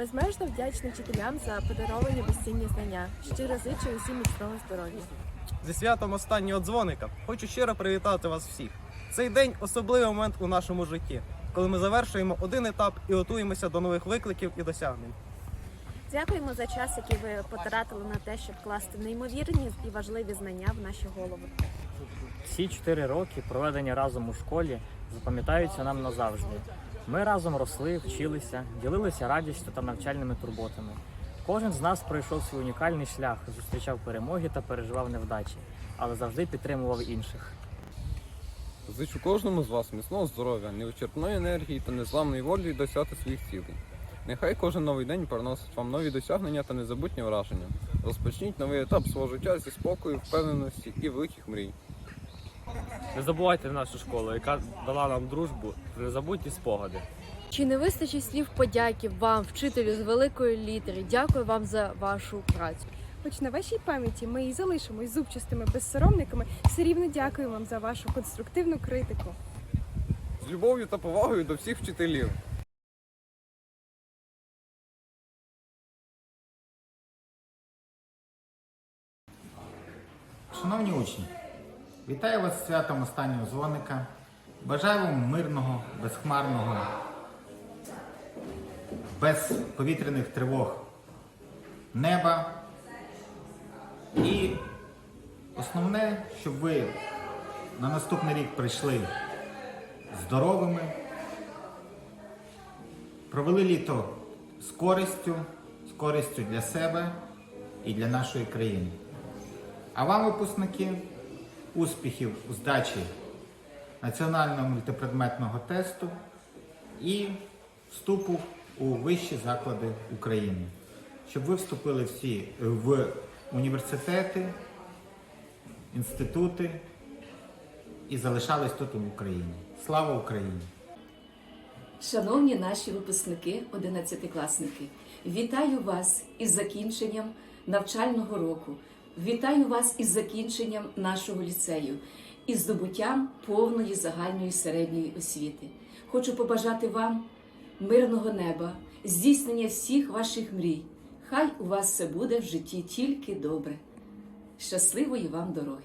Безмежно вдячна вчителям за подаровані безцінні знання. Щиро зичу усім міцного здоров'я. Зі святом останнього дзвоника хочу щиро привітати вас всіх. Цей день особливий момент у нашому житті, коли ми завершуємо один етап і готуємося до нових викликів і досягнень. Дякуємо за час, який ви потратили на те, щоб класти неймовірні і важливі знання в наші голови. Всі чотири роки, проведені разом у школі, запам'ятаються нам назавжди. Ми разом росли, вчилися, ділилися радістю та навчальними турботами. Кожен з нас пройшов свій унікальний шлях, зустрічав перемоги та переживав невдачі, але завжди підтримував інших. Зичу кожному з вас міцного здоров'я, невичерпної енергії та незламної волі досягти своїх цілей. Нехай кожен новий день приносить вам нові досягнення та незабутні враження. Розпочніть новий етап свого життя зі спокою, впевненості і великих мрій. Не забувайте нашу школу, яка дала нам дружбу, незабутні спогади. Чи не вистачить слів подяки вам, вчителю з великої літери? Дякую вам за вашу працю. Хоч на вашій пам'яті ми і залишимось зубчастими безсоромниками, все рівно дякую вам за вашу конструктивну критику. З любов'ю та повагою до всіх вчителів. Шановні учні, вітаю вас святом останнього дзвоника. Бажаю вам мирного, безхмарного, без повітряних тривог неба. І основне, щоб ви на наступний рік прийшли здоровими, провели літо з користю, з користю для себе і для нашої країни. А вам, випускники, успіхів у здачі національного мультипредметного тесту і вступу у вищі заклади України, щоб ви вступили всі в університети, інститути і залишались тут в Україні. Слава Україні! Шановні наші випускники, одинадцятикласники, вітаю вас із закінченням навчального року. Вітаю вас із закінченням нашого ліцею і здобуттям повної загальної середньої освіти. Хочу побажати вам мирного неба, здійснення всіх ваших мрій. Хай у вас все буде в житті тільки добре. Щасливої вам дороги!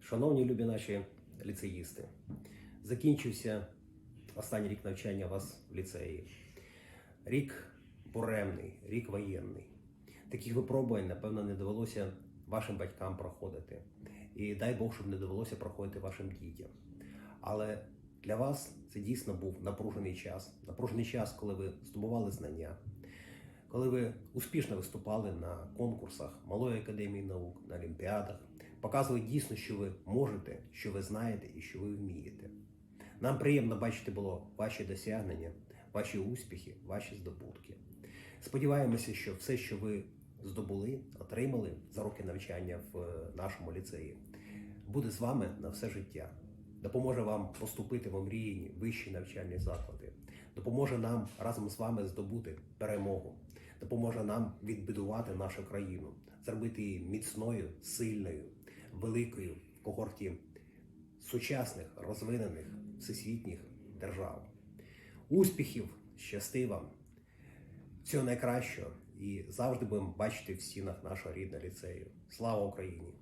Шановні любі наші ліцеїсти, закінчився останній рік навчання вас в ліцеї. Рік буремний, рік воєнний. Таких випробувань, напевно, не довелося вашим батькам проходити. І дай Бог, щоб не довелося проходити вашим дітям. Але для вас це дійсно був напружений час. Напружений час, коли ви здобували знання, коли ви успішно виступали на конкурсах Малої академії наук, на олімпіадах, показували дійсно, що ви можете, що ви знаєте і що ви вмієте. Нам приємно бачити було ваші досягнення, ваші успіхи, ваші здобутки. Сподіваємося, що все, що ви здобули, отримали за роки навчання в е, нашому ліцеї, буде з вами на все життя. Допоможе вам поступити в омріяні вищі навчальні заклади, допоможе нам разом з вами здобути перемогу, допоможе нам відбудувати нашу країну, зробити її міцною, сильною, великою в когорті сучасних, розвинених всесвітніх держав. Успіхів, щасти вам, всього найкращого і завжди будемо бачити в стінах нашого рідного ліцею. Слава Україні!